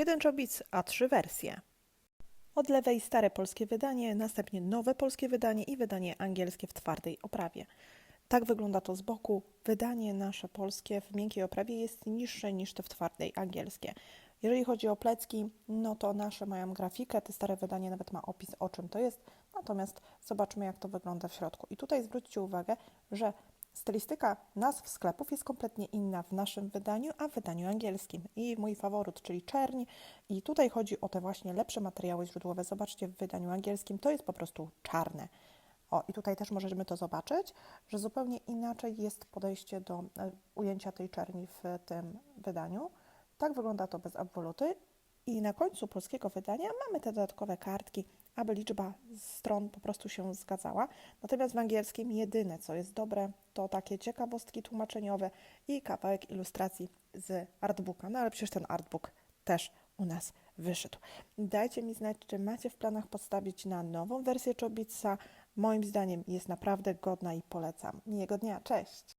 Jeden czobic, a trzy wersje. Od lewej stare polskie wydanie, następnie nowe polskie wydanie i wydanie angielskie w twardej oprawie. Tak wygląda to z boku. Wydanie nasze polskie w miękkiej oprawie jest niższe niż te w twardej angielskie. Jeżeli chodzi o plecki, no to nasze mają grafikę, te stare wydanie nawet ma opis o czym to jest, natomiast zobaczmy jak to wygląda w środku. I tutaj zwróćcie uwagę, że stylistyka nazw sklepów jest kompletnie inna w naszym wydaniu, a w wydaniu angielskim. I mój faworyt, czyli czerń. I tutaj chodzi o te właśnie lepsze materiały źródłowe. Zobaczcie, w wydaniu angielskim to jest po prostu czarne. O, i tutaj też możemy to zobaczyć, że zupełnie inaczej jest podejście do e, ujęcia tej czerni w tym wydaniu. Tak wygląda to bez abwoluty. I na końcu polskiego wydania mamy te dodatkowe kartki, aby liczba stron po prostu się zgadzała. Natomiast w angielskim jedyne, co jest dobre, to takie ciekawostki tłumaczeniowe i kawałek ilustracji z artbooka. No ale przecież ten artbook też u nas wyszedł. Dajcie mi znać, czy macie w planach postawić na nową wersję Chobitsa. Moim zdaniem jest naprawdę godna i polecam. Miłego dnia, cześć!